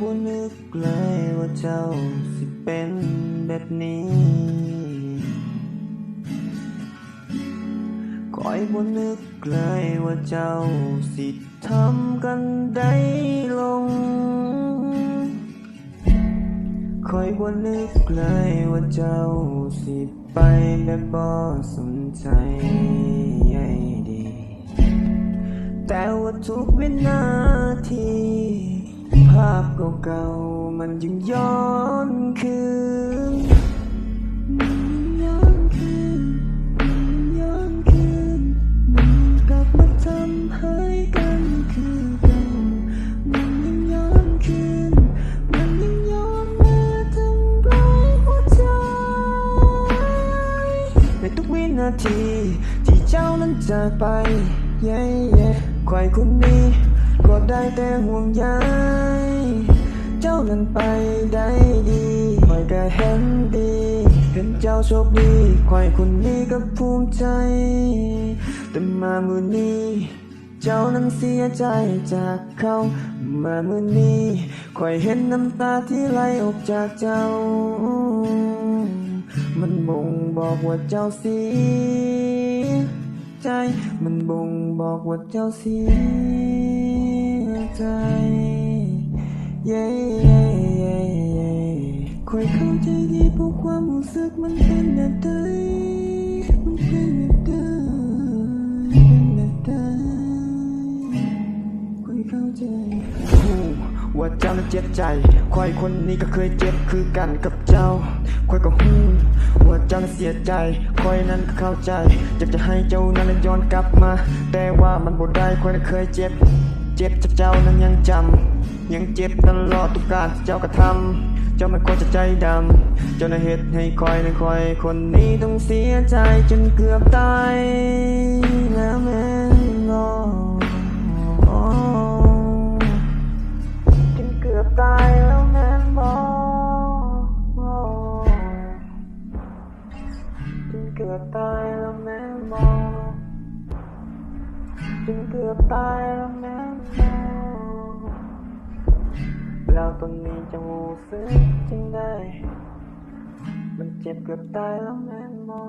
บ่นึกเลยว่าเจ้าสิเป็นแบบนี้คอยบ่นึกเลยว่าเจ้าสิทำกันได้ลงคอยบ่นึกเลยว่าเจ้าสิไปแบบบ่สนใจใยดี แต่ว่าทุกวินาที พเก่าๆมันยังย้อนคืนมันย้อนคืนมันย้อนคืนมันกลับมาทำให้กันคือเก่ามันยังย้อนคืนมันยังย้อนมาทำร้ายหัวใจในทุกวินาที ที่เจ้านั้นจากไปเย้เย้ใครคนนี้ก็ได้แต่ห่วงใยเจ้า นั้นไปได้ดีคอยก็เห็นดี เห็นเจ้าโชคดีใครคนนี้ก็ภูมิใจ แต่มามือนี้ เจ้านั้นเสียใจจากเขามามือนี้คอยเห็นน้ำตาที่ไหลออกจากเจ้า มันบ่งบอกว่าเจ้าเสียใจ มันบ่งบอกว่าเจ้าเสียใจเราะความรู้สึกมันเป็นแบบใดมันเป็นแบบใดเป็นแบบใดคอยเข้าใจว่าเจ้านั้นเจ็บใจคอยคนนี้ก็เคยเจ็บคือกันกับเจ้าคอยก็หูว่าเจ้านั้นเสียใจคอยนั้นก็เข้าใจอยากจะให้เจ้านั้นย้อนกลับมา แต่ว่ามันบ่ได้คอยนั้นเคยเจ็บ เจ็บจากเจ้านั้นยังจำยังเจ็บตลอดทุกการที่เจ้ากระทำ เจ้ามันควรจะใจดำเจ้าน่ะเหตุให้คอยนั้นคอย คนนี้ต้องเสียใจจนเกือบตายแล้วแม่งอจนเกือบตายแล้วแม่บอกจนเกือบตายแล้วแม่บอกจนเกือบตายแล้วแม่ แล้วตอนนี้จะรู้สึกจริงได้ มันเจ็บเกือบตายแล้วแม่นบอ